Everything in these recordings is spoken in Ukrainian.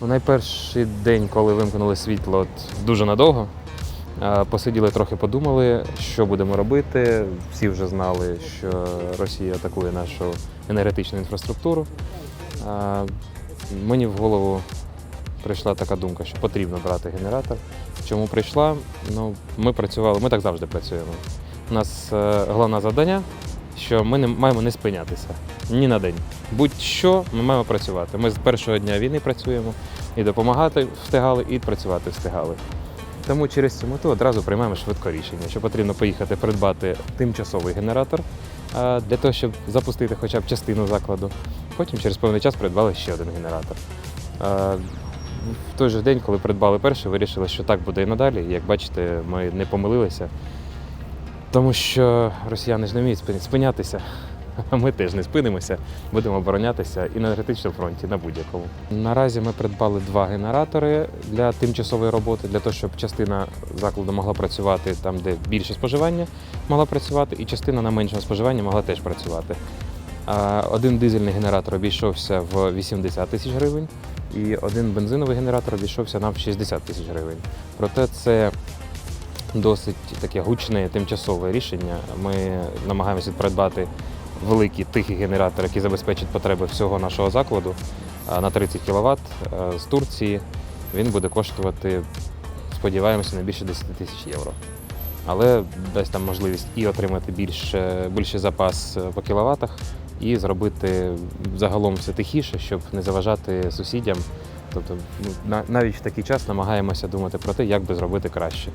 У найперший день, коли вимкнули світло, от, дуже надовго. е, Посиділи трохи, подумали, що будемо робити. Всі вже знали, що Росія атакує нашу енергетичну інфраструктуру. Е, Мені в голову прийшла така думка, що потрібно брати генератор. Чому прийшла? Ну, ми працювали, ми так завжди працюємо. У нас е, головне завдання, що ми не маємо не спинятися ні на день. Будь-що ми маємо працювати. Ми з першого дня війни працюємо і допомагати встигали, і працювати встигали. Тому через цю мету одразу приймаємо швидко рішення, що потрібно поїхати придбати тимчасовий генератор для того, щоб запустити хоча б частину закладу. Потім через певний час придбали ще один генератор. В той же день, коли придбали перший, вирішили, що так буде і надалі. Як бачите, ми не помилилися, тому що росіяни ж не вміють спинятися. Ми теж не спинимося, будемо оборонятися і на енергетичному фронті, на будь-якому. Наразі ми придбали два генератори для тимчасової роботи, для того, щоб частина закладу могла працювати там, де більше споживання могла працювати, і частина на меншому споживанні могла теж працювати. Один дизельний генератор обійшовся в 80 тисяч гривень, і один бензиновий генератор обійшовся нам в 60 тисяч гривень. Проте це досить таке гучне тимчасове рішення. Ми намагаємося придбати великий тихий генератор, який забезпечить потреби всього нашого закладу на 30 кВт з Турції. Він буде коштувати, сподіваємося, не більше 10 тисяч євро. Але дасть там можливість і отримати більше, більший запас е, по кіловатах, і зробити загалом все тихіше, щоб не заважати сусідям. Тобто, ну, навіть в такий час намагаємося думати про те, як би зробити краще.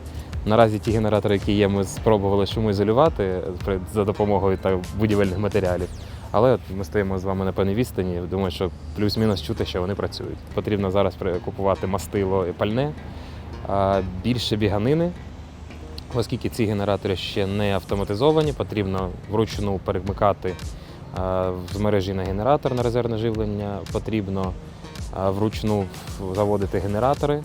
Наразі ті генератори, які є, ми спробували шумоізолювати за допомогою та будівельних матеріалів. Але от ми стоїмо з вами на певній відстані. Думаю, що плюс-мінус чути, що вони працюють. Потрібно зараз купувати мастило і пальне, більше біганини. Оскільки ці генератори ще не автоматизовані, потрібно вручну перемикати з мережі на генератор на резервне живлення, потрібно вручну заводити генератори.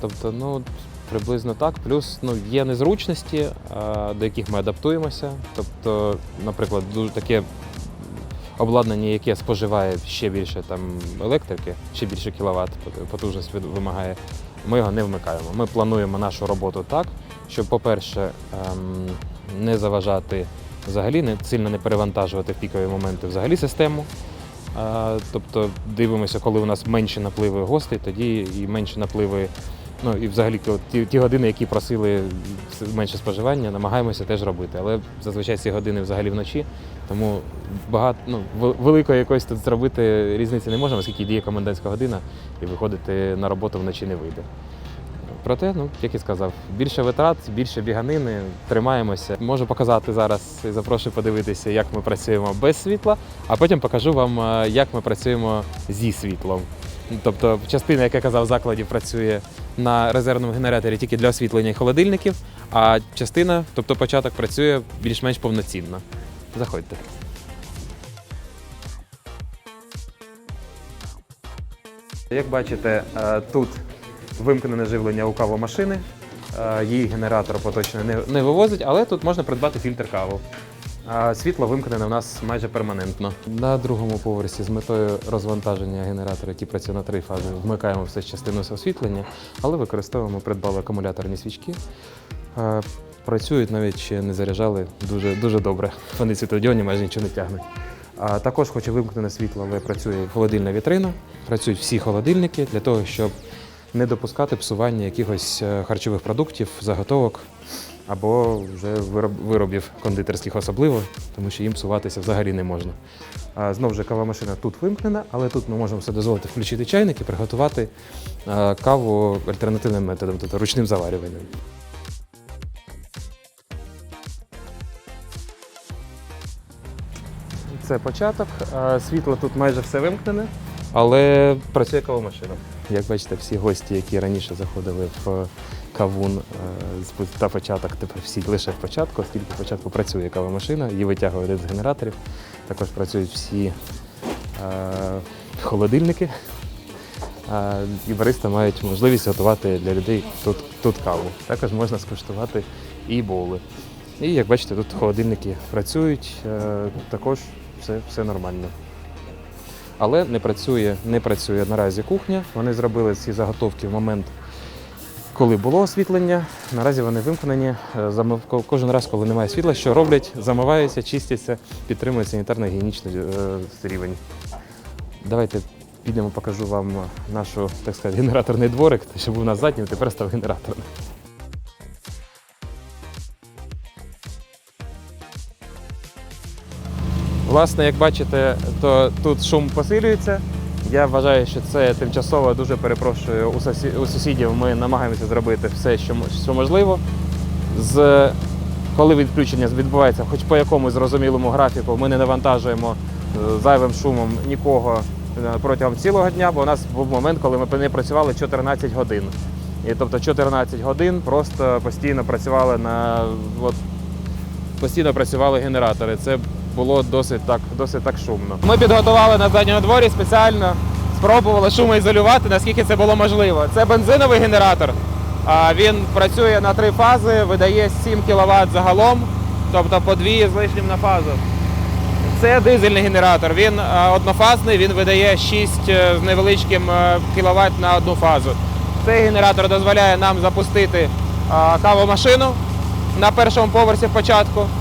Тобто, ну, приблизно так. Плюс ну, є незручності, до яких ми адаптуємося. Тобто, наприклад, дуже таке обладнання, яке споживає ще більше там, електрики, ще більше кіловат потужність вимагає, ми його не вмикаємо. Ми плануємо нашу роботу так, щоб, по-перше, ем, не заважати взагалі, не сильно не перевантажувати в пікові моменти взагалі систему. Тобто дивимося, коли у нас менші напливи гостей, тоді і менші напливи. Ну і взагалі ті, ті години, які просили менше споживання, намагаємося теж робити. Але зазвичай ці години взагалі вночі, тому багато ну, великої якоїсь тут зробити різниці не можемо, оскільки діє комендантська година, і виходити на роботу вночі не вийде. Проте, ну як і сказав, більше витрат, більше біганини, тримаємося. Можу показати зараз і запрошую подивитися, як ми працюємо без світла, а потім покажу вам, е, як ми працюємо зі світлом. Тобто, частина, як я казав, в закладі працює на резервному генераторі тільки для освітлення і холодильників, а частина, тобто початок, працює більш-менш повноцінно. Заходьте. Як бачите, е, тут вимкнене живлення у кавомашини. Е, Її генератор поточно не, вивозить, але тут можна придбати фільтр каву. Світло вимкнене у нас майже перманентно. На другому поверсі з метою розвантаження генератора, який працює на три фази, вмикаємо все з частину освітлення, але використовуємо придбали акумуляторні свічки. Е, Працюють навіть ще не заряджали дуже, дуже добре. Вони світлодіоні майже нічого не тягнуть. А також, хоч і вимкнене світло, але працює холодильна вітрина, працюють всі холодильники для того, щоб не допускати псування якихось е, харчових продуктів, заготовок або вже виробів кондитерських особливо, тому що їм псуватися взагалі не можна. Знову ж кавомашина тут вимкнена, але тут ми можемо собі дозволити включити чайник і приготувати каву альтернативним методом, тобто ручним заварюванням. Це початок. Світло тут майже все вимкнене, але працює кавомашина. Як бачите, всі гості, які раніше заходили в кавун е, та початок, тепер всі лише в початку, оскільки в початку працює кавомашина, її витягує один з генераторів. Також працюють всі е, холодильники. Е, І бариста мають можливість готувати для людей тут, тут каву. Також можна скуштувати і боли. І як бачите, тут холодильники працюють, е, також все, все нормально. Але не працює, не працює наразі кухня. Вони зробили ці заготовки в момент, коли було освітлення. Наразі вони вимкнені. Е, Кожен раз, коли немає світла, що роблять, замиваються, чистяться, підтримують санітарно-гігієнічний е, рівень. Давайте підемо, покажу вам нашу, так сказати, генераторний дворик, що був на заднім, тепер став генераторним. Власне, як бачите, то тут шум посилюється. Я вважаю, що це тимчасово дуже перепрошую у, сусі... у сусідів. Ми намагаємося зробити все, що, що можливо. З... Коли відключення відбувається, хоч по якомусь зрозумілому графіку, ми не навантажуємо е, зайвим шумом нікого е, протягом цілого дня, бо у нас був момент, коли ми не працювали 14 годин. І тобто 14 годин просто постійно працювали на от, постійно працювали генератори. Це було досить так, досить так шумно. Ми підготували на задньому дворі спеціально, спробували шумоізолювати, наскільки це було можливо. Це бензиновий генератор. Він працює на три фази, видає 7 кВт загалом, тобто по дві з лишнім на фазу. Це дизельний генератор. Він е, однофазний, він видає 6 е, з невеличким кВт на одну фазу. Цей генератор дозволяє нам запустити е, кавомашину на першому поверсі спочатку. А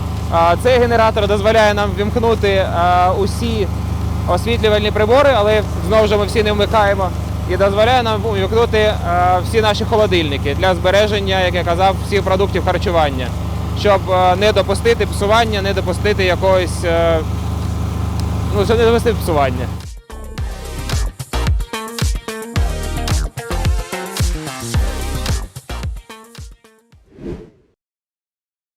Цей генератор дозволяє нам вімкнути усі освітлювальні прибори, але знову ж ми всі не вмикаємо. І дозволяє нам вімкнути е, всі наші холодильники для збереження, як я казав, всіх продуктів харчування, щоб не допустити псування, не допустити якогось, ну, щоб не допустити псування.